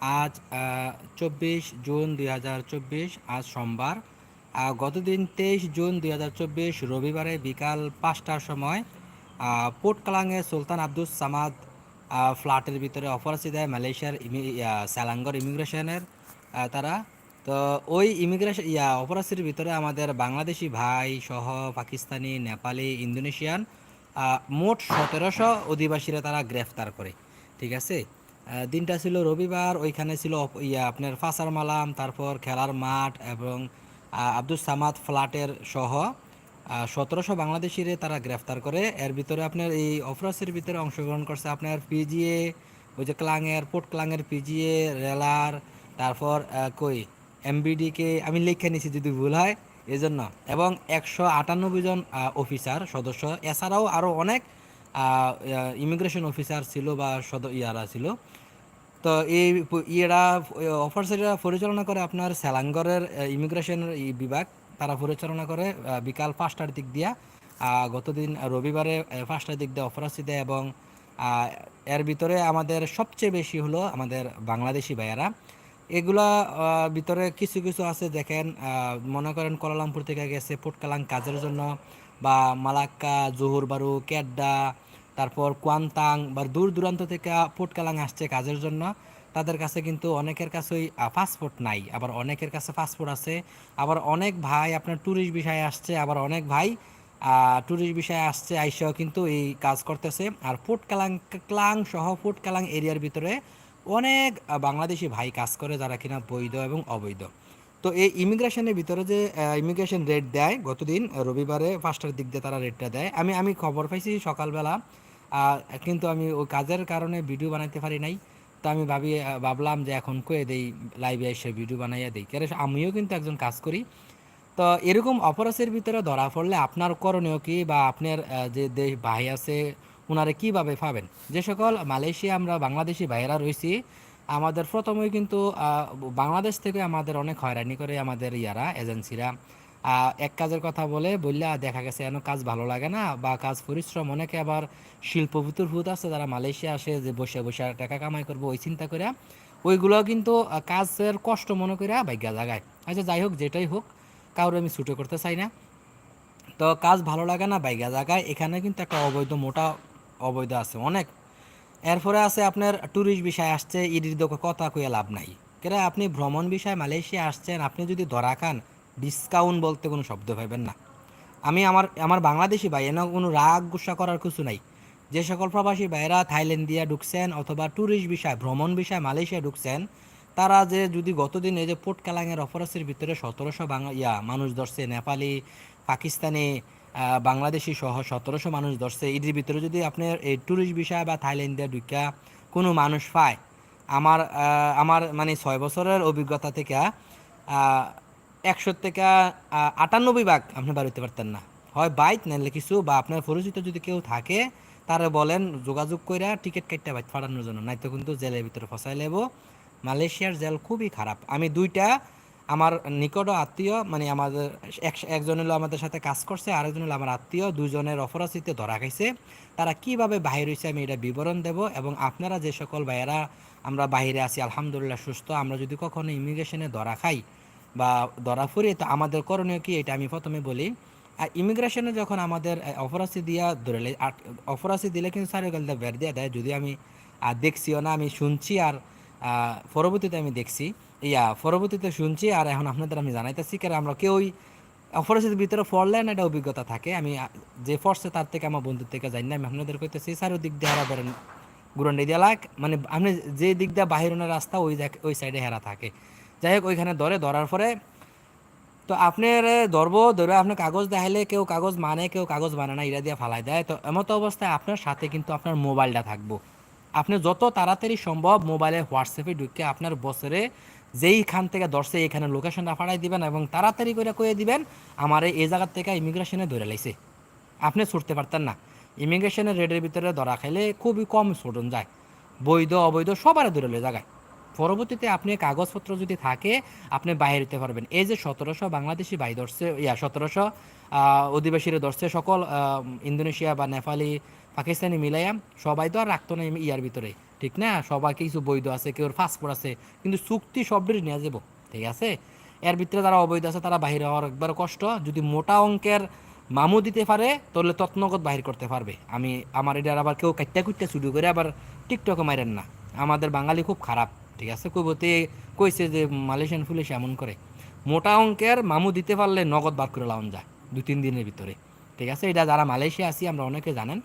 আজ চব্বিশ জুন দুই হাজার চব্বিশ আজ সোমবার। গতদিন তেইশ জুন দুই হাজার চব্বিশ রবিবারে বিকাল পাঁচটার সময় আহ, পোর্ট কালাংয়ে সুলতান আব্দুস সামাদ ফ্ল্যাটের ভিতরে অপরাধী দেয় মালয়েশিয়ার ইমি- সালাঙ্গর ইমিগ্রেশনের তারা। তো ওই ইমিগ্রেশন ইয়া অপরাধীর ভিতরে আমাদের বাংলাদেশি ভাই সহ পাকিস্তানি নেপালি ইন্দোনেশিয়ান মোট সতেরোশো অধিবাসীরা তারা গ্রেফতার করে ঠিক আছে? দিনটা ছিল রবিবার, ওইখানে ছিল ইয়া আপনার ফাসার মালাম, তারপর খেলার মাঠ এবং আব্দুল সামাদ ফ্ল্যাটের সহ সতেরোশো বাংলাদেশিরে তারা গ্রেফতার করে। এর ভিতরে আপনার এই অফরাসের ভিতরে অংশগ্রহণ করছে আপনার পিজিএ ওই যে ক্লাঙের পোর্ট ক্লাঙের পিজিএ রেলার তারপর কই? এমবিডিকে আমি লিখে নিছি যদি ভুল হয় এই জন্য এবং একশো আটানব্বই জন অফিসার, সদস্য। এছাড়াও আরও অনেক ইমিগ্রেশন অফিসার ছিল বা সদ, ইয়ারা ছিল। তো এই ইয়েরা অফার্সেরা পরিচালনা করে আপনার সেলাঙ্গরের ইমিগ্রেশন বিভাগ। তারা পরিচালনা করে বিকাল পাঁচটার দিক দিয়া। গতদিন রবিবারে পাঁচটার দিক দিয়ে অফারাসি দেয় এবং এর ভিতরে আমাদের সবচেয়ে বেশি হলো আমাদের বাংলাদেশি ভাইয়ারা। এগুলা ভিতরে কিছু কিছু আছে, দেখেন মনে করেন কোলালামপুর থেকে গেছে, পোটকালাং কাজের জন্য বা মালাক্কা জোহর বারু কেড্ডা তারপর কোয়ান্তাং বা দূর দূরান্ত থেকে পোটকালাং আসছে কাজের জন্য। তাদের কাছে কিন্তু অনেকের কাছেই পাসপোর্ট নাই, আবার অনেকের কাছে পাসপোর্ট আছে। আবার অনেক ভাই আপনার ট্যুরিস্ট বিষয়ে আসছে, আবার অনেক ভাই ট্যুরিস্ট বিষয়ে আসছে, আইসাও কিন্তু এই কাজ করতেছে। আর পোর্ট কালাং সহ পোর্ট কালাং এরিয়ার ভিতরে অনেক বাংলাদেশি ভাই কাজ করে যারা কিনা বৈধ এবং অবৈধ। তো এই ইমিগ্রেশনের ভিতরে যে ইমিগ্রেশন রেট দেয় গতদিন, রবিবারে পাঁচটার দিক দিয়ে তারা রেটটা দেয়। আমি আমি খবর পাইছি সকালবেলা কিন্তু আমি ওই কাজের কারণে ভিডিও বানাইতে পারি নাই। তো আমি ভাবি ভাবলাম যে এখন কয়ে দেই লাইভে এসে ভিডিও বানাইয়া দিই। কেন আমিও কিন্তু একজন কাজ করি। তো এরকম অপরাধের ভিতরে ধরা পড়লে আপনার করণীয় কি বা আপনার যে দেশ ভাই আছে ওনারে কীভাবে পাবেন? যে সকল মালয়েশিয়া আমরা বাংলাদেশি ভাইয়েরা রয়েছি, আমাদের প্রথমেই কিন্তু বাংলাদেশ থেকে আমাদের অনেক হয়রানি করে আমাদের ইয়ারা, এজেন্সিরা। এক কাজের কথা বলে বললে, দেখা গেছে এন কাজ ভালো লাগে না বা কাজ পরিশ্রম অনেকে আবার শিল্পভূতুর ভূত আছে যারা মালয়েশিয়া আসে যে বসে বসে টাকা কামাই করব, ওই চিন্তা করে ওইগুলো কিন্তু কাজের কষ্ট মনে করে ভাগ্যা জাগায়। আচ্ছা যাই হোক, যেটাই হোক, কাউরে আমি ছুটো করতে চাই না। তো কাজ ভালো লাগে না বাইগা জায়গায় এখানে কিন্তু একটা অবৈধ, মোটা অবৈধ আছে অনেক। এরপরে আছে আপনার ট্যুরিস্ট বিষয় আসছে, ইডির কথা কইয়া লাভ নাই। কেরা, আপনি ভ্রমণ বিষয় মালয়েশিয়া আসছেন, আপনি যদি ধরা খান ডিসকাউন্ট বলতে কোনো শব্দ পাইবেন না। আমি আমার আমার বাংলাদেশি ভাই এনে কোনো রাগ গুসা করার কিছু নাই। যে সকল প্রবাসী ভাইরা থাইল্যান্ড দিয়া ঢুকছেন অথবা ট্যুরিস্ট বিষয় ভ্রমণ বিষয় মালয়েশিয়া ঢুকছেন, তারা যে যদি গতদিন এই যে পোর্ট কালাঙের অফরাসের ভিতরে সতেরোশো বাংলা ইয়া মানুষ ধরছে, নেপালি, পাকিস্তানি বাংলাদেশি সহ সতেরোশো মানুষ ধরছে এটির ভিতরে যদি আপনার এই ট্যুরিস্ট বিষয় বা থাইল্যান্ডে ঢুকা কোনো মানুষ পায়, আমার আমার মানে ছয় বছরের অভিজ্ঞতা থেকে একশো থেকে আটানব্বই ভাগ আপনি বাড়িতে পারতেন না। হয় বাইক নাহলে কিছু, বা আপনার পরিচিত যদি কেউ থাকে, তারা বলেন, যোগাযোগ করে টিকিট কাটতে বাইক ফাটানোর জন্য। নাই তো কিন্তু জেলের ভিতরে ফসাই লেবো মালয়েশিয়ার জেল খুবই খারাপ। আমি দুইটা, আমার নিকট আত্মীয় মানে আমাদের এক- একজন হলো আমাদের সাথে কাজ করছে, আরেকজন হলো আমার আত্মীয় দুজনের অপরাধীতে ধরা খাইছে। তারা কীভাবে বাহির হয়েছে আমি এটা বিবরণ দেব, এবং আপনারা যে সকল ভাইয়েরা আমরা বাহিরে আছি, আলহামদুলিল্লাহ সুস্থ, আমরা যদি কখনো ইমিগ্রেশনে ধরা খাই বা ধরা পড়ি, তো আমাদের করণীয় কি? এটা আমি প্রথমে বলি। আর ইমিগ্রেশনে যখন আমাদের অপরাধী দিয়া ধরে অপরাধী দিলে কিন্তু সারে গেলতে বের দিয়ে দেয়। যদি আমি দেখছিও না, আমি শুনছি আর পরবর্তীতে আমি দেখছি। ইয়া, পরবর্তীতে শুনছি আর এখন আপনাদের আমি জানাইতেছি কারণ আমরা কেউই অপরাধীর ভিতরে পড়লে না একটা অভিজ্ঞতা থাকে। আমি যে ফর্সে তার থেকে আমার বন্ধুর থেকে জানি না, আমি আপনাদের কইতেছি চারো দিক দিয়ে হারা ধরেন গুরন্ডি দিয়া লাগ। মানে আপনি যে দিক দিয়ে বাহিরনের রাস্তা, ওই ওই সাইডে হেরা থাকে। যাই হোক, ওইখানে ধরে, ধরার পরে তো আপনার ধরবো, ধরে আপনার কাগজ দেখাইলে কেউ কাগজ মানে কেউ কাগজ মানে না, ইরা দিয়ে ফালাই দেয়। তো এমতো অবস্থায় আপনার সাথে কিন্তু আপনার মোবাইলটা থাকব। আপনি যত তাড়াতাড়ি সম্ভব মোবাইলে হোয়াটসঅ্যাপে ঢুকে আপনার বছরে যেইখান থেকে ধরছে, এখানে লোকেশনটা ফাড়াই দিবেন এবং তাড়াতাড়ি করে কয়ে দিবেন, আমার এই জায়গার থেকে ইমিগ্রেশনে ধরে লাইছে। আপনি ছুটতে পারতেন না। ইমিগ্রেশনের রেডের ভিতরে ধরা খাইলে খুবই কম ছুটন যায়। বৈধ, অবৈধ সবার ধরে লয়ে জায়গায় পরবর্তীতে আপনি কাগজপত্র যদি থাকে, আপনি বাইরে দিতে পারবেন। এই যে সতেরোশো বাংলাদেশি ভাই ধরছে, ইয়া, সতেরোশো অধিবাসীরা ধরছে, সকল ইন্দোনেশিয়া বা নেপালি, পাকিস্তানি মিলাইয়া, সবাই তো আর রাখতো না ইয়ার ভিতরে। ঠিক না? সবাই কিছু বৈধ আছে, কেউ পাসপোর্ট আছে, কিন্তু চুক্তি সবটির নিয়ে যাব। ঠিক আছে? এর ভিতরে যারা অবৈধ আছে, তারা বাহির হওয়ার একবার কষ্ট। যদি মোটা অঙ্কের মামু দিতে পারে, তাহলে তৎনগত বাহির করতে পারবে। আমি, আমার এটার আবার কেউ কাটটা কুটটা শুরু করে আবার টিকটকে মারেন না। আমাদের বাঙালি খুব খারাপ। ঠিক আছে? কইবতে কইছে যে মালয়েশিয়ান পুলিশ এমন করে, মোটা অঙ্কের মামু দিতে পারলে নগদ বার করে লাউন যায় দু তিন দিনের ভিতরে। ঠিক আছে? এটা যারা মালয়েশিয়া আছি, আমরা অনেকে জানেন।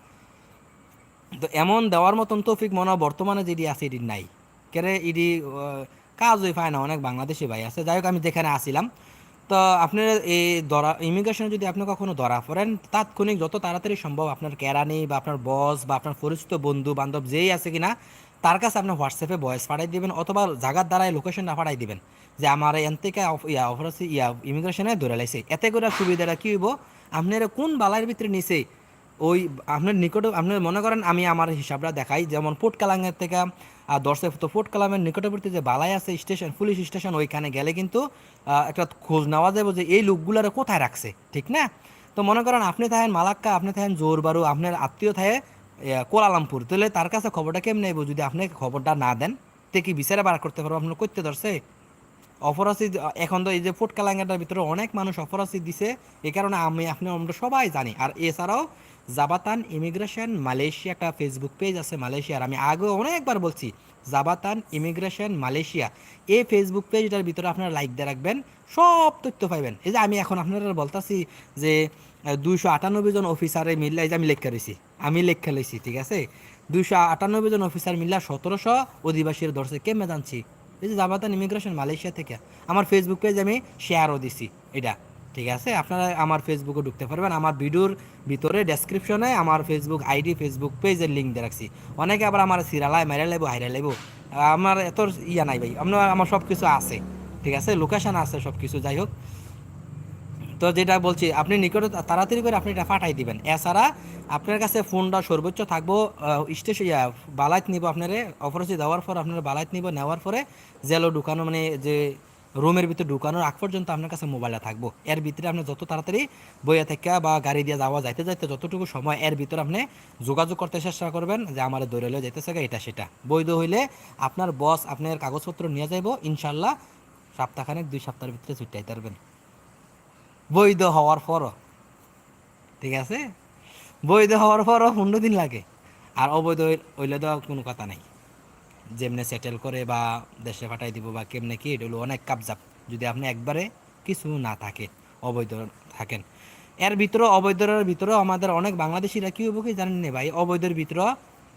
তো এমন দেওয়ার মতন তৌফিক মনে বর্তমানে যেটি আছে, এটি নাই। কেরে ইডি কাজই পায় না, অনেক বাংলাদেশি ভাই আছে। যাই হোক, আমি যেখানে আসিলাম। তো আপনার এই ধরা ইমিগ্রেশনে যদি আপনি কখনো ধরা পড়েন, তাৎক্ষণিক যত তাড়াতাড়ি সম্ভব আপনার কেরানি বা আপনার বস বা আপনার পরিচিত বন্ধু বান্ধব যেই আছে কিনা তার কাছে আপনি হোয়াটসঅ্যাপে ভয়েস পাঠাই দিবেন অথবা জায়গার দ্বারাই লোকেশনটা পাঠাই দিবেন যে আমার এন থেকে ইয়া অফারসি ইয়া ইমিগ্রেশনে ধরে লাইছে এতে করে সুবিধাটা কী হইব? আপনার কোন বালার ভিতরে নিছে? ওই আপনার নিকটে, আপনি মনে করেন আমি আমার হিসাবটা দেখাই, যেমন পোর্ট কালাঙের থেকে আর দর্শক তো পোর্ট কালামের নিকটবর্তী যে বালাই আছে স্টেশন পুলিশ স্টেশন ওইখানে গেলে কিন্তু একটা খোঁজ নেওয়া যাবে যে এই লোকগুলারে কোথায় রাখছে, ঠিক না? তো মনে করেন আপনি থাকেন মালাক্কা, আপনি থাকেন জোর বারু আপনার আত্মীয় থাকে কোলালামপুর তাহলে তার কাছে খবরটা কেমনে নেব যদি আপনি খবরটা না দেন, তে কি বিচারে বার করতে পারব? আপনার করতে ধরছে অপরাধী এখন তো এই যে ফুট কালাঙ্গাটার ভিতরে অনেক মানুষ অপরাধী দিছে এই কারণে আমি, আপনি আমরা সবাই জানি। আর এছাড়াও, জাবাতান ইমিগ্রেশন মালয়েশিয়া একটা ফেসবুক পেজ আছে মালয়েশিয়ার। আমি আগে অনেকবার বলছি, জাবাতান ইমিগ্রেশন মালয়েশিয়া। এই ফেসবুক পেজটার ভিতরে আপনারা লাইক দিয়ে রাখবেন, সব তথ্য পাইবেন। এই যে আমি এখন আপনারা বলতাছি যে, দুইশো আটানব্বই জন অফিসারে মিললে যে আমি লেখা রয়েছি আমি লেখা লইছি ঠিক আছে? দুইশো আটানব্বই জন অফিসার মিললা সতেরোশো অধিবাসীর ধরছে কে জানছি? এই যে জামাতান ইমিগ্রেশন মালয়েশিয়া থেকে, আমার ফেসবুক পেজ আমি শেয়ারও দিছি, এটা, ঠিক আছে? আপনারা আমার ফেসবুকে ঢুকতে পারবেন, আমার ভিডিওর ভিতরে ডেসক্রিপশনে আমার ফেসবুক আইডি ফেসবুক পেজের লিঙ্ক দিয়ে রাখছি। অনেকে আবার আমার সিরালায় মেরে লাইব, হাইরা লাইব। আমার এত ইয়া নাই ভাই, আপনার, আমার সব কিছু আছে, ঠিক আছে? লোকেশন আছে সব কিছু যাই হোক। তো যেটা বলছি, আপনি নিকটে তাড়াতাড়ি করে আপনি এটা পাঠাই দিবেন। এছাড়া আপনার কাছে ফোনটা সর্বোচ্চ থাকব স্টেশন বালাইত নিব আপনারে অপরাধী দেওয়ার পর আপনার বালাইত নিব, নেওয়ার পরে জেলো ঢুকানো মানে যে রুমের ভিতরে ঢুকানোর আগ পর্যন্ত আপনার কাছে মোবাইলটা থাকব। এর ভিতরে আপনি যত তাড়াতাড়ি বইয়া থেকে বা গাড়ি দিয়ে যাওয়া, যাইতে যাইতে যতটুকু সময় এর ভিতরে আপনি যোগাযোগ করতে চেষ্টা করবেন যে আমার যাইতেছে গা, এটা সেটা। বৈধ হইলে আপনার বস আপনার কাগজপত্র নিয়ে যাইব ইনশাল্লাহ সপ্তাহখানেক, দুই সপ্তাহের ভিতরে ছুটাইতে পারবেন। বৈধ হওয়ার পরও। ঠিক আছে? বৈধ হওয়ার পরও পনেরো দিন লাগে। আর অবৈধ হই- হইলে তো কোনো কথা নাই। যেমনে সেটেল করে বা দেশে পাঠাই দিব বা কেমনে কি, এটা হলো অনেক কাবজাব যদি আপনি একবারে কিছু না থাকে অবৈধ থাকেন। এর ভিতরে অবৈধের ভিতরেও আমাদের অনেক বাংলাদেশিরা কি হইব কি জানেন না ভাই? অবৈধের ভিতরে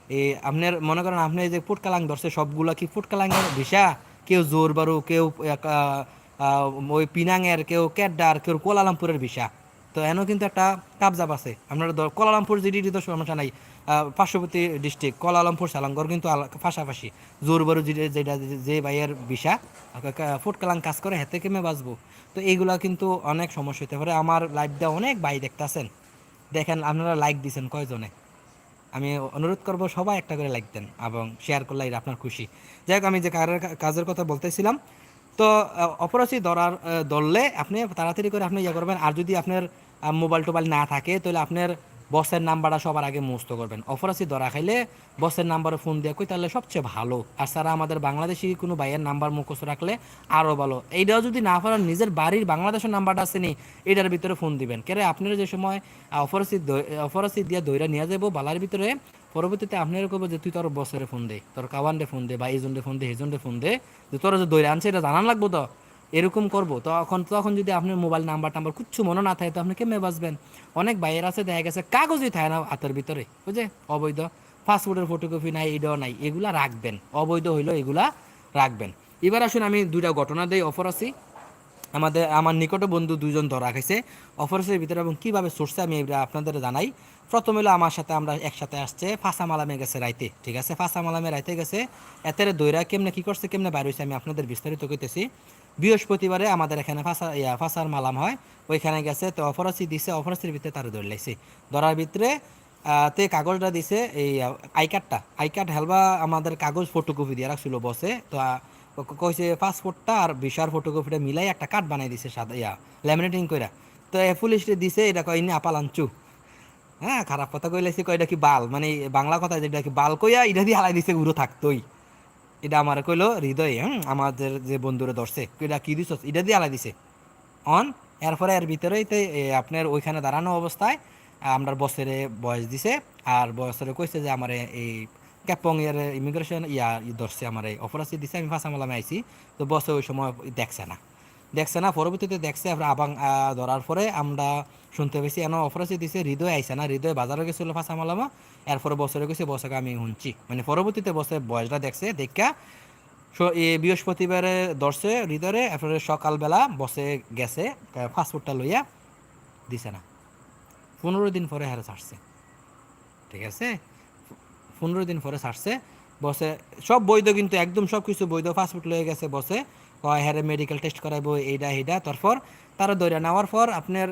এই আপনার, মনে করেন আপনি যে ফুটকালাং ধরছে, সবগুলা কি ফুটকালাঙ্গের ভিসা? কেউ জোর বারু কেউ ওই পিনাংয়ের কেউ কেড্ডার কেউ কোলালামপুরের ভিসা। তো এনও কিন্তু একটা কাবজাব আছে। আপনার কোলালামপুর জিডি তো সমস্যা নাই পার্শ্ববর্তী ডিস্ট্রিক্ট, কোলালামপুর সালাঙ্গর কিন্তু পাশাপাশি। জোরবারু যেটা যে ভাইয়ের ভিসা ফুটকালাং কাজ করে, হেতে কেমে বাঁচবো? তো এইগুলা কিন্তু অনেক সমস্যা হতে পারে। আমার লাইভটা অনেক ভাই দেখতেছেন। দেখেন, আপনারা লাইক দিছেন কয়জনে? আমি অনুরোধ করব সবাই একটা করে লাইক দেন এবং শেয়ার করলে আপনার খুশি। যাই হোক, আমি যে কাজের কথা বলতেছিলাম তো আহ, অপরাধী ধরার ধরলে আপনি তাড়াতাড়ি করে আপনি ইয়ে করবেন। আর যদি আপনার মোবাইল টোবাইল না থাকে তাহলে আপনার বসের নাম্বারটা সবার আগে মুস্ত করবেন। অপরাধী ধরা খাইলে বসের নাম্বারে ফোন দিয়ে কই তাহলে সবচেয়ে ভালো। আর স্যার আমাদের বাংলাদেশি কোনো ভাইয়ের নাম্বার মুখস্থ রাখলে আরও ভালো। এইটাও যদি না পারেন নিজের বাড়ির বাংলাদেশের নাম্বারটা আছে নি এটার ভিতরে ফোন দিবেন। কেরে আপনারা যে সময় অপরাধী অপরাধী দিয়ে দইরা নিয়ে যাব বালার ভিতরে পরবর্তীতে আপনি কব যে তুই তোর বসের ফোন দে, তোর কাওয়ানডে ফোন দে বা এইজনডে ফোন দে হেজনডে ফোন দে, যে তোর যে দইরা আনছে এটা জানান লাগবো তো। এরকম করব। তখন তখন যদি আপনার মোবাইল নাম্বার টাম্বার কিচ্ছু মনে না থাকে, তো আপনি কেমনে বাঁচবেন? অনেক বাইরের আছে, দেখা গেছে কাগজই থাকে না হাতের ভিতরে বুঝে অবৈধ। পাসপোর্টের ফটোকপি নাই এটাও নাই, এগুলা রাখবেন। অবৈধ হইলেও এগুলা রাখবেন। এবার আসুন আমি দুইটা ঘটনা দেই অফার আছি। আমাদের, আমার নিকট বন্ধু দুজন ধরা খাইছে। অফারের ভিতরে এবং কীভাবে সরছে আমি এটা আপনাদের জানাই। প্রথম হলো আমার সাথে আমরা একসাথে আসছে ফাঁসা মালামে গেছে রাইতে, ঠিক আছে? ফাঁসা মালামে রাইতে গেছে। এতের দৈরা কেমনে কী করছে, কেমনে বাইর হয়েছে আমি আপনাদের বিস্তারিত কইতেছি। বৃহস্পতিবারে আমাদের এখানে ফাঁসা, ইয়া, ফাঁসার মালাম হয়। ওইখানে গেছে, তো অফরাসি দিছে অফরাসির ভিতরে তারা ধরে লাইছে। ধরার ভিতরে তে কাগজটা দিছে, এই আই কার্ডটা। আই কার্ড হেলবা আমাদের কাগজ ফটোকপি দিয়ে রাখছিল বসে তো কইছে পাসপোর্টটা আর বিশার ফটোকপিটা মিলাই একটা কার্ড বানাই দিছে সাদা, ইয়া ল্যামিনেটিং কইরা। তো এ পুলিশে দিছে, এটা কইনি আপাল আনচু হ্যাঁ খারাপ কথা কইলাইছি, কয়, এটা কি বাল? মানে বাংলা কথা যেটা কি বাল কইয়া? এটা দিয়ে হালাই দিছে উড়ো থাকতোই এটা আমার কইলো, হৃদয়, হুম, আমাদের যে বন্ধুরে ধরছে, এটা কি দিছ এটা দিয়ে হালাই দিছে। অন, এরপরে এর ভিতরেই তো আপনার ওইখানে দাঁড়ানো অবস্থায়, আমরা বছরে বয়স দিছে, আর বছরে কইছে যে, আমার এই ক্যাপং এর ইমিগ্রেশন ইয়া ধরছে আমার এই অপরাসি দিছে আমি ফাঁসা মালামে আইছি তো বসে ওই সময় দেখছে না দেখছে না পরবর্তীতে দেখছে আবাং ধরার পরে আমরা শুনতে পেয়েছি এন অপরাসি দিছে হৃদয় আইসে না হৃদয় বাজারে গেছিল ফাঁসা মালামা এরপরে বছরে গেছে বছরকে আমি শুনছি মানে পরবর্তীতে বসে বয়সটা দেখছে দেখা বৃহস্পতিবারে ধরছে হৃদয়ে এরপরে সকালবেলা বসে গেছে ফাস্টফুডটা লইয়া দিছে না পনেরো দিন পরে হারে ছাড়ছে ঠিক আছে পনেরো দিন পরে ছাড়ছে, বসে সব বৈধ কিন্তু একদম সব কিছু বৈধ ফাস্টফুড লয়ে গেছে বসে, কয় হ্যারে মেডিকেল টেস্ট করাইবো এইটা এইটা তারপর তারা দৌড়া নেওয়ার পর আপনার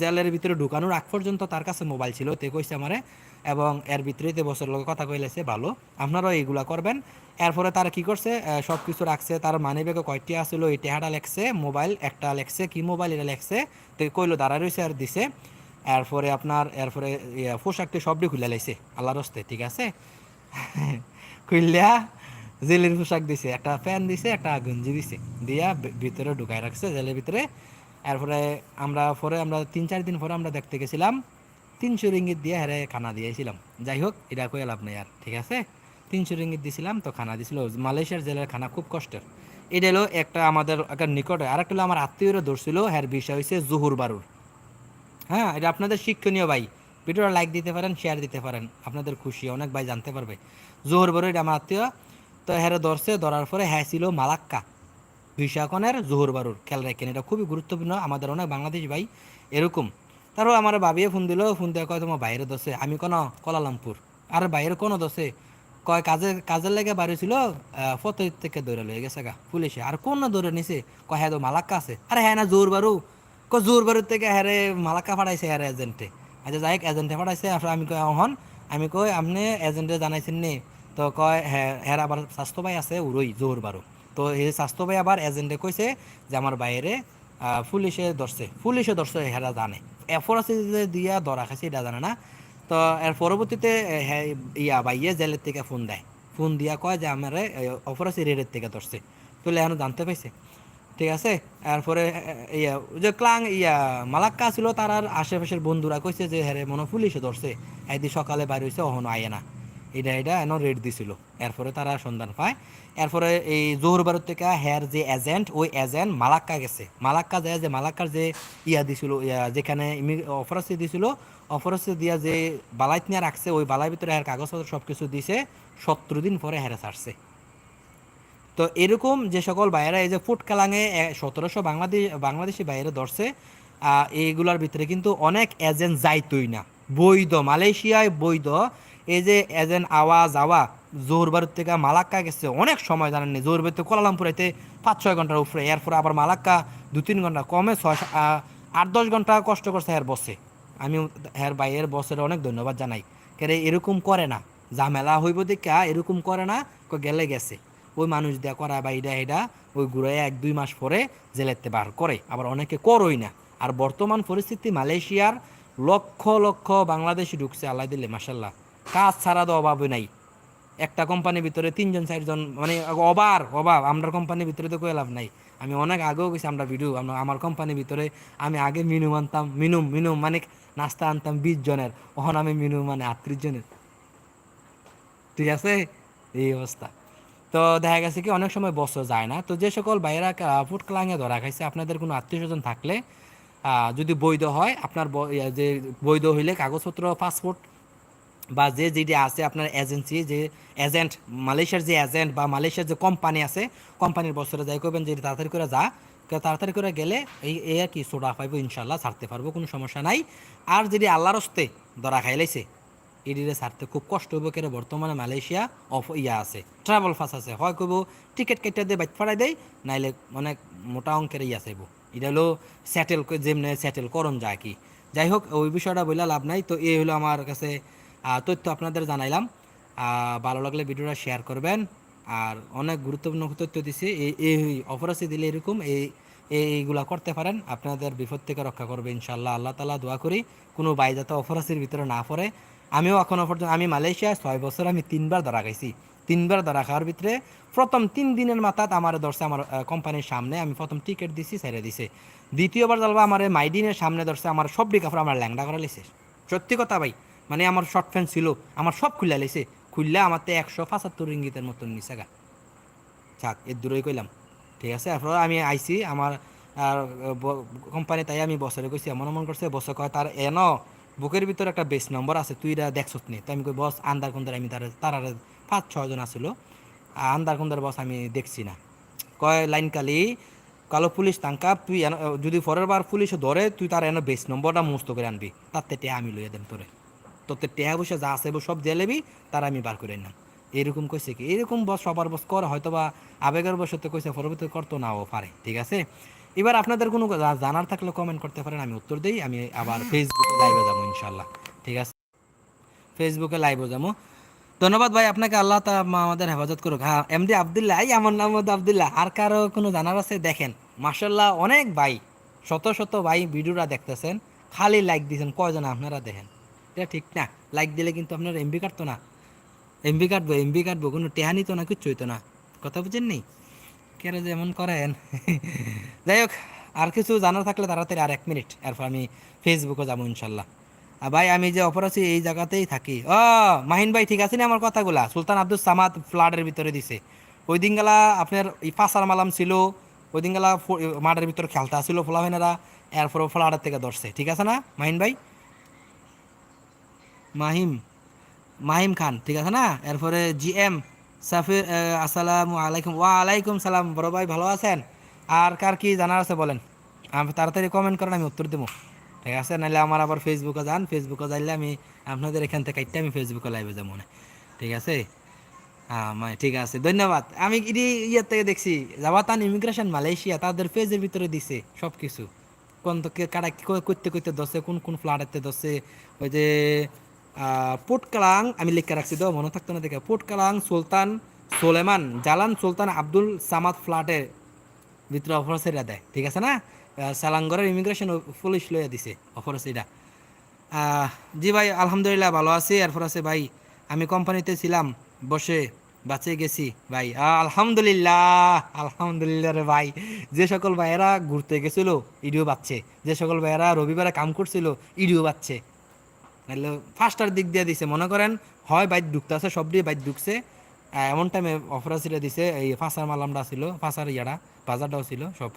জেলের ভিতরে ঢুকানোর আগ পর্যন্ত তার কাছে মোবাইল ছিল, তে কইছে আমারে, এবং এর ভিতরেই তে বছর লোক কথা কইলেছে ভালো, আপনারাও এইগুলা করবেন। এরপরে তারা কি করছে সব কিছু রাখছে, তার মানি ব্যাগে কয়টি আসলো এই টেহাটা লেখছে মোবাইল একটা লেখছে, কি মোবাইল এটা লেখছে, তো কইলো দাঁড়া রয়েছে আর দিছে। এরপরে আপনার, এরপরে পোশাকটি সবটি খুলে লাইছে, আল্লাহর হস্তে, ঠিক আছে? খুললা জেলের পোশাক দিছে, একটা ফ্যান দিছে, একটা গঞ্জি দিছে, দিয়া ভিতরে ঢুকাই রাখছে জেলের ভিতরে। এরপরে আমরা, পরে আমরা, তিন, চার দিন পরে আমরা দেখতে গেছিলাম, তিনশো রিঙ্গিত দিয়ে হ্যারে খানা দিয়েছিলাম যাই হোক, এটা কয়ে লাভ নেই আর, ঠিক আছে? তিনশো রিঙ্গিত দিছিলাম, তো খানা দিছিল। মালয়েশিয়ার জেলের খানা খুব কষ্টের। এটা হলো একটা আমাদের, একটা নিকটে আর একটা হলো আমার আত্মীয়রা ধরছিল হ্যার বিষয় হয়েছে জুহুর বারুর। হ্যাঁ এটা আপনাদের শিক্ষণীয় ভাই। ভিডিওটা লাইক দিতে পারেন শেয়ার দিতে পারেন। আপনাদের খুশি, অনেক ভাই জানতে পারবে। জোহর বড় এটা আমার আত্মীয়। তো হ্যারে ধরছে, ধরার পরে হ্যাঁ ছিল মালাক্কা। ভিসাকনের জোহর বারুর, খেয়াল রাখেন, এটা খুবই গুরুত্বপূর্ণ। আমাদের অনেক বাংলাদেশ ভাই এরকম। তারপর আমার বাবিয়ে ফোন দিল ফোন দিয়ে কয়, তোমার বাইরে দোষে, আমি কোনো কলালামপুর। আর বাইরে কোনো দোষে? কয়, কাজে, কাজের লেগে বাড়ি ছিল ফত থেকে দৌড়ে লয়ে গেছে গা, পুলিশে। আর কোন দৌড়ে নিছে? কয় হ্যাঁ তো মালাক্কা আছে। আরে হ্যাঁ না জোর বারু। ক জোর বারুর থেকে হ্যারে মালাক্কা ফাটাইছে হ্যাঁ এজেন্টে আচ্ছা যাই এজেন্টে ফাটাইছে আর আমি কয় হন আমি কই, আপনি এজেন্টে জানাইছেন নি, তো কয় হ্যাঁ আবার স্বাস্থ্য ভাই আছে উড়ই জোর বারু। তো এই স্বাস্থ্য ভাই আবার এজেন্টে কইছে যে আমার বাইরে পুলিশে ধরছে পুলিশে ধরছে হেরা জানে। এফর আছে যে দিয়া ধরা খাইছে, এটা জানে না। তো এর পরবর্তীতে ইয়া বাইয়ে জেলের থেকে ফোন দেয়। ফোন দিয়া কয় যে আমার অপরাসি রেডের থেকে ধরছে। তো এখন জানতে পাইছে। ঠিক আছে? এরপরে ইয়া, যে ক্লাং, ইয়া, মালাক্কা ছিল, তার আর আশেপাশের বন্ধুরা কইছে যে হ্যাঁ মনে পুলিশে ধরছে। একদিন সকালে বাইরে হয়েছে অহনো আয়ে না। এটা এটা এন রেড দিছিল। এরপরে তারা সন্ধান পায়। এরপরে এই জোহর বারুদ থেকে হেয়ার যে এজেন্ট ওই এজেন্ট মালাক্কা গেছে। মালাক্কা যায় যে, মালাক্কার যে ইয়া দিছিল, ইয়া, যেখানে অফারসি দিছিল, অফারসি দিয়া যে বালাইত নিয়ে রাখছে, ওই বালাই ভিতরে হের কাগজপত্র সব কিছু দিছে, সত্তর দিন পরে হেরে ছাড়ছে। তো এরকম যে সকল বাইরা এই যে ফুট কালাঙে সতেরোশো বাংলাদেশ বাংলাদেশি বাইরে ধরছে এইগুলার ভিতরে কিন্তু অনেক এজেন্ট যাইতই না। বৈধ মালয়েশিয়ায় বৈধ। এই যে এজেন্ট আওয়া যাওয়া জোরবার থেকে মালাক্কা গেছে, অনেক সময় জানেননি জোরবার থেকে কোলালামপুরাইতে পাঁচ ছয় ঘণ্টার উপরে, এরপরে আবার মালাক্কা দু তিন ঘণ্টা কমে ছয় আট দশ ঘণ্টা কষ্ট করছে হ্যার বসে। আমি হ্যার বাইয়ের বসের অনেক ধন্যবাদ জানাই। কেরে এরকম করে না, ঝামেলা হইব দেখা, এরকম করে না গেলে গেছে। ওই মানুষ দেয়া করা বা এটা এটা ওই ঘুরে এক, দুই মাস পরে জেলেতে বার করে। আবার অনেকে করই না। আর বর্তমান পরিস্থিতি মালয়েশিয়ার লক্ষ লক্ষ বাংলাদেশি ঢুকছে, আল্লাহ দিলে মাসাল্লাহ কাজ ছাড়া তো অভাবই নাই। একটা কোম্পানির ভিতরে তিনজন, চারজন মানে অবার, অভাব। আমরা কোম্পানির ভিতরে তো কোনো লাভ নাই। আমি অনেক আগেও গেছি আমরা ভিডিও, আমরা কোম্পানির ভিতরে আমি আগে মিনু আনতাম মিনুম মিনুম মানে নাস্তা আনতাম বিশ জনের। ওখানে আমি মিনু মানে আটত্রিশ জনের। ঠিক আছে? এই অবস্থা। তো দেখা গেছে কি অনেক সময় বসও যায় না। তো যে সকল বাইরা ফুট ক্লাঙে ধরা খাইছে, আপনাদের কোনো আত্মীয় স্বজন থাকলে যদি বৈধ হয়, আপনার যে বৈধ হইলে কাগজপত্র পাসপোর্ট বা যে যেটি আছে আপনার এজেন্সি যে এজেন্ট মালয়েশিয়ার যে এজেন্ট বা মালয়েশিয়ার যে কোম্পানি আছে কোম্পানির বছরে যাই করবেন যে তাড়াতাড়ি করে যা তাড়াতাড়ি করে গেলে এই এই আর কি সোডা পাইবো, ইনশাল্লাহ ছাড়তে পারব, কোনো সমস্যা নাই। আর যদি আল্লাহর হস্তে ধরা খাইলাইছে এডিরে ছাড়তে খুব কষ্ট হইব, কেন বর্তমানে মালয়েশিয়া অফ ইয়া আছে। ট্রাভেল ফাস আছে, হয় কইব টিকিট কেটে দিয়ে বাইক ফাড়াই দেয় নাইলে অনেক মোটা অঙ্কের ইয়া চাইব। এটা হলো স্যাটেল যেমনি স্যাটেল করণ যায় কি। যাই হোক ওই বিষয়টা বললে লাভ নাই, তো এই হলো আমার কাছে তথ্য আপনাদের জানাইলাম। ভালো লাগলে ভিডিওটা শেয়ার করবেন। আর অনেক গুরুত্বপূর্ণ তথ্য দিছি এই এই অপরাসি দিলে এরকম এই এইগুলা করতে পারেন। আপনাদের বিপদ থেকে রক্ষা করবে ইনশাল্লাহ আল্লাহ তালা দোয়া করি, কোনো বাইজাত অফরাসির ভিতরে না পড়ে। আমিও এখনও পর্যন্ত, আমি মালয়েশিয়ায় ছয় বছর আমি তিনবার ধরা খাইছি। তিনবার ধরা খাওয়ার ভিতরে প্রথম তিন দিনের মাথাত আমার ধরছে আমার কোম্পানির সামনে, আমি প্রথম টিকিট দিছি, ছেড়ে দিছে। দ্বিতীয়বার জ্বালবা আমার মাইডিনের সামনে ধরছে, আমার সব কাপড় আমার ল্যাংডা করে লিছে। সত্যি কথা ভাই মানে আমার শর্ট ফ্যান ছিল, আমার সব খুলে লিছে। খুললে আমার তো একশো পঁচাত্তর রিঙ্গিতের মতন নিছে গা। থাক এর দূরই কইলাম। ঠিক আছে, এরপর আমি আইছি, আমার, আর কোম্পানি তাই আমি বছরে কইছি, এমন মন করছে, বছর কয় তার এন বুকের ভিতরে একটা বেস নম্বর আছে তুই এটা দেখছত নি। তো আমি কই, বস আন্দার কুন্দার আমি তার তার আর পাঁচ ছয়জন আসলো। আন্দার কুন্দার বস আমি দেখছি না। কয়, লাইন কালি, কালো পুলিশ তাঙ্কা, তুই যদি পরের বার পুলিশে ধরে, তুই তার এনে বেস নম্বরটা মুস্ত করে আনবি। তার তে আমি লইয়া দেন তোরে। তোর টেয়া বসে যা আছে সব জেলেবি তার আমি বার করে নাম এরকম কইছে কি? এরকম বস সবার বস কর হয়তো বা আবেগের বসতে কইছে পরবর্তী করতো নাও পারে। ঠিক আছে? এবার আপনাদের কোনো জানার থাকলে কমেন্ট করতে পারেন, আমি উত্তর দিই, আমি আবার ফেসবুকে লাইভে যাব ইনশাল্লাহ ঠিক আছে? ফেসবুকে লাইভে যাব। ধন্যবাদ ভাই, আপনাকে আল্লাহ তা আমাদের হেফাজত করুক। হ্যাঁ এমডি আবদুল্লাহ, এই আমার নাম আবদুল্লাহ। আর কারও কোনো জানার আছে? দেখেন মার্শাল্লাহ অনেক ভাই, শত শত ভাই ভিডিওটা দেখতেছেন, খালি লাইক দিয়েছেন। কয়জন আপনারা দেখেন? এটা ঠিক না। লাইক দিলে কিন্তু আপনার এমবি কাটতো না। এমবি কাটবো এমবি কাটবো কোনো টেহা নিত না কিচ্ছু হইতো না। কথা বুঝেন নি কেন যেমন করেন, যাই হোক, আর কিছু জানার থাকলে তাড়াতাড়ি আর এক মিনিট, এরপর আমি ফেসবুকে যাব ইনশাল্লাহ। ভাই, আমি যে অপর আছি এই জায়গাতেই থাকি। ও, মাহিন ভাই, ঠিক আছে না আমার কথাগুলা? সুলতান আব্দুল সামাদ ফ্লাডের ভিতরে দিছে। ওই দিনগুলা আপনার পাসার মালাম ছিল ওই দিনগুলা মাঠের ভিতরে খেলতে আসছিল ফোলাভেনেরা এরপরে ফ্লাডের থেকে ধরছে। ঠিক আছে না, মাহিন ভাই? মাহিম মাহিম খান, ঠিক আছে না? এরপরে জি এম সাফির আসসালামু আলাইকুম। ওয়া আলাইকুম সালাম, বড় ভাই ভালো আছেন? আর কার কি জানার আছে বলেন? আমি, তাড়াতাড়ি কমেন্ট করেন, আমি উত্তর দেবো। ঠিক আছে? নাহলে আমার আবার ফেসবুকে যান। ফেসবুকে যাইলে আমি আপনাদের এখান থেকে আমি ফেসবুকে লাইভে যাব না। ঠিক আছে? হ্যাঁ ঠিক আছে। ধন্যবাদ। আমি ইডি ইয়ের থেকে দেখছি, জাবাতান ইমিগ্রেশন মালয়েশিয়া তাদের পেজের ভিতরে দিছে সব কিছু কোন তো কারা করতে করতে দশে কোন কোন ফ্ল্যাটেতে দশে ওই যে পোটকালাং, আমি লিখে রাখছি তো, মনে থাকতো না দেখে, পোটকালাং সুলতান সোলেমান, জালান সুলতান আব্দুল সামাদ ফ্ল্যাটের ভিতরে অফারসিরা দেয়, ঠিক আছে না? সালাঙ্গরের ইমিগ্রেশন পুলিশ লইয়া দিছে অফারসিরা জি ভাই, আলহামদুলিল্লাহ ভালো আছি। এরপর আছে ভাই, আমি কোম্পানিতে ছিলাম, বসে বাঁচে গেছি ভাই। আলহামদুলিল্লাহ আলহামদুলিল্লাহ রে ভাই। যে সকল ভাইয়েরা ঘুরতে গেছিল, ইডিও বাচ্চে যে সকল ভাইয়েরা রবিবারে কাম করছিল, ইডিও বাচ্চে নাহলে ফার্স্টার দিক দিয়ে দিছে। মনে করেন, হয় বাইক ঢুকতে আছে, সব দিয়ে বাইক ঢুকছে। এমন টাইমে অফারাসিরা দিছে, এই ফাঁসার মালামটা ছিল, ফাঁসার ইয়াটা, বাজারটাও ছিল সব।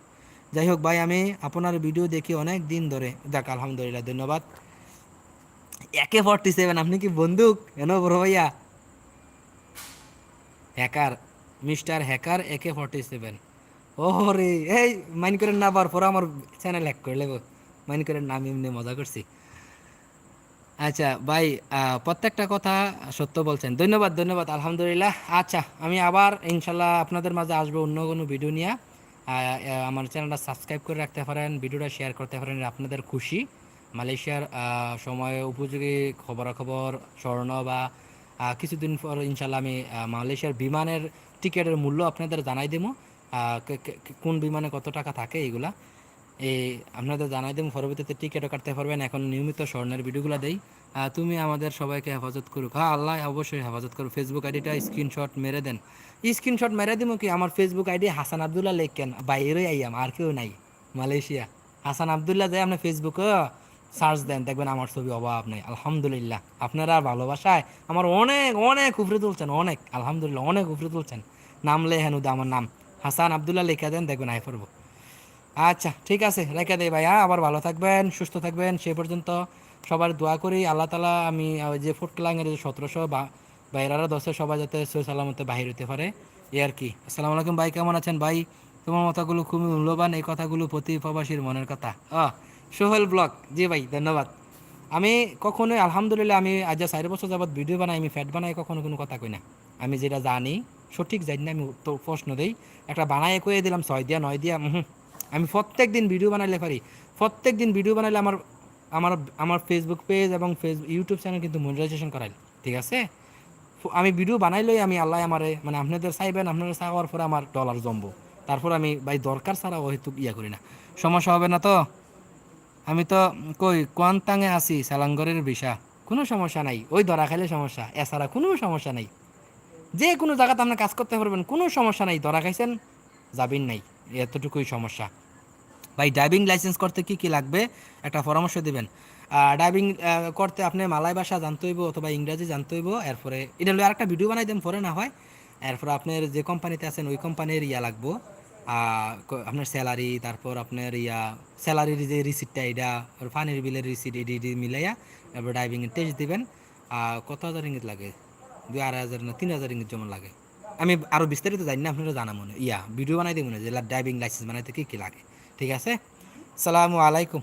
যাই হোক ভাই, আমি আপনার ভিডিও দেখি অনেক দিন ধরে। যাক, আলহামদুলিল্লাহ, ধন্যবাদ। একে ফর্টি সেভেন আপনি কি বন্দুক? এন বড় ভাইয়া? Hacker mister hacker AK forty seven ও রে এই মাইন করেন না আবার, পরে আমার চ্যানেল হ্যাক করে লেব। মাইন করেন না, আমি এমনি মজা করছি। আচ্ছা ভাই প্রত্যেকটা কথা সত্য বলছেন। ধন্যবাদ ধন্যবাদ, আলহামদুলিল্লাহ। আচ্ছা আমি আবার ইনশাল্লাহ আপনাদের মাঝে আসব অন্য কোনো ভিডিও নিয়ে। আমার চ্যানেলটা সাবস্ক্রাইব করে রাখতে পারেন, ভিডিওটা শেয়ার করতে পারেন, আপনাদের খুশি। মালয়েশিয়ার সময় উপযোগী খবরাখবর, স্বর্ণ বা কিছুদিন পর ইনশাল্লাহ আমি মালয়েশিয়ার বিমানের টিকিটের মূল্য আপনাদের জানাই দেবো। কোন বিমানে কত টাকা থাকে এইগুলা। এই আপনাদের জানাই দেবো, পরবর্তীতে টিকিটও কাটতে পারবেন। এখন নিয়মিত স্বর্ণের ভিডিওগুলো দেই। তুমি আমাদের সবাইকে হেফাজত করুক। হ্যাঁ আল্লাহ অবশ্যই হেফাজত করুক। ফেসবুক আইডিটা স্ক্রিনশট মেরে দেন। স্ক্রিনশট মেরে দিব কি? আমার ফেসবুক আইডি হাসান আবদুল্লাহ লেখেন। বাইরে আইয়াম আর কেউ নাই। মালয়েশিয়া। হাসান আবদুল্লাহ যায় আপনি ফেসবুকে সার্চ দেন, দেখবেন আমার ছবি অভাব নেই। আলহামদুলিল্লাহ। আপনারা ভালোবাসায় আমার অনেক অনেক উপরে তুলছেন, অনেক। আলহামদুলিল্লাহ, অনেক উপরে তুলছেন। নাম লেহেন উদা আমার নাম। হাসান আবদুল্লাহ লেখা দেন, দেখবেন আই পড়ব। আচ্ছা ঠিক আছে, রেখে দেই ভাই হ্যাঁ আবার ভালো থাকবেন, সুস্থ থাকবেন, সে পর্যন্ত সবার দোয়া করি, আল্লাহ তালা আমি যে ফুট ক্লাঙের যে সতেরোশো বা, বাইরারা দশে সবাই যাতে সই সালামতে বাহির হতে পারে, এ আর কি। আসসালামু আলাইকুম ভাই, কেমন আছেন ভাই? তোমার কথাগুলো খুবই মূল্যবান, এই কথাগুলো প্রতি প্রবাসীর মনের কথা। ও সোহেল ব্লগ, জি ভাই, ধন্যবাদ। আমি কখনোই, আলহামদুলিল্লাহ, আমি আজ যা চার বছর যাবত ভিডিও বানাই, আমি ফ্যাট বানাই, কখনো কোনো কথা কই না। আমি যেটা জানি, সঠিক জানি না, আমি তো প্রশ্ন দিই, একটা বানায় কয়ে দিলাম, ছয় দিয়া, নয় দিয়া হুম আমি প্রত্যেক দিন ভিডিও বানাইলে পারি। প্রত্যেক দিন ভিডিও বানাইলে আমার আমার আমার ফেসবুক পেজ এবং ফেসবুক ইউটিউব চ্যানেল কিন্তু মনিটাইজেশন করাই, ঠিক আছে? আমি ভিডিও বানাইলেই আমি আল্লাহ আমারে মানে আপনাদের চাইবেন, আপনারা চাওয়ার পরে আমার ডলার জমবো। তারপর আমি ভাই দরকার ছাড়া হয়তো ইয়া করি না। সমস্যা হবে না তো? আমি তো কই কোয়ান্তাঙে আছি, সালাঙ্গরের বিষা কোনো সমস্যা নাই, ওই ধরা খাইলে সমস্যা, এছাড়া কোনো সমস্যা নাই। যে কোনো জায়গাতে আপনি কাজ করতে পারবেন, কোনো সমস্যা নাই, ধরা খাইছেন, যাবেন নাই। এতটুকুই সমস্যা। ভাই ড্রাইভিং লাইসেন্স করতে কি কি লাগবে? একটা পরামর্শ দিবেন। ড্রাইভিং করতে আপনি মালাই ভাষা জানতে হইব অথবা ইংরাজি জানতে হইব, এরপরে এটা হলো আরেকটা ভিডিও বানাই দেন, পরে না হয়। এরপর আপনার যে কোম্পানিতে আছেন, ওই কোম্পানির ইয়া লাগবো। আপনার স্যালারি তারপর আপনার ইয়া স্যালারির যে রিসিপ্টটা এটা পানির বিলের রিসিপ্ট এটি এটি মিলাইয়া তারপর ড্রাইভিং টেস্ট দিবেন। কত হাজার ইঙ্গিত লাগে? দুই আড়াই হাজার না তিন হাজার ইঙ্গিত যেমন লাগে। আমি আরও বিস্তারিত জানি না, আপনারা জানা মনে ইয়া ভিডিও বানাই দিব না যে ড্রাইভিং লাইসেন্স বানাইতে কী কী লাগে। ঠিক আছে? সালামু আলাইকুম।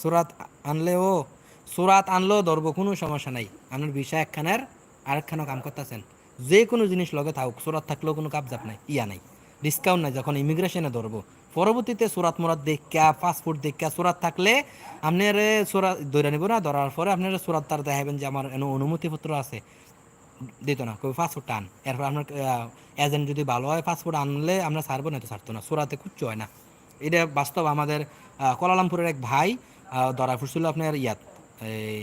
সুরাত আনলে ও, সুরাত আনলেও ধরবো, কোনো সমস্যা নাই। আপনার বিষয় একখানের, আরেকখানও কাম করতেছেন। যে কোনো জিনিস লগে থাকুক, সুরাত থাকলেও কোনো কাবজাপ নাই, ইয়া নাই। ডিসকাউন্ট নাই, যখন ইমিগ্রেশনে ধরবো। পরবর্তীতে সুরাত মুরাত দেখা পাসপোর্ট দেখা সুরাত থাকলে, আপনার সুরাত, ধরে নিব না, ধরার পরে আপনার সুরাত তার দেখাবেন যে, আমার অনুমতিপত্র আছে। দিত না, কই পাসপোর্ট আন এরপর আপনার এজেন্ট যদি ভালো হয় পাসপোর্ট আনলে আমরা ছাড়বো না তো ছাড়তো না। সুরাতে কুচ্ছ হয় না। এটা বাস্তব আমাদের কোলালামপুরের এক ভাই ধরা পড়ছিল আপনার ইয়াত, এই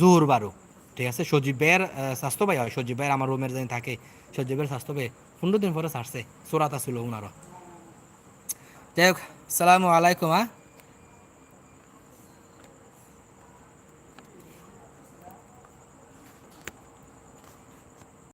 জোহর বারো, ঠিক আছে? সজীব ভাইয়ের স্বাস্থ্য ভাই হয় সজীব ভাইয়ের আমার রুমের যেন থাকে সজীব ভাইয়ের স্বাস্থ্য ভাই পনেরো দিন পরে ছাড়ছে, সুরাত আসছিল ওনারও। যাই হোক, সালামু আলাইকুম হ্যাঁ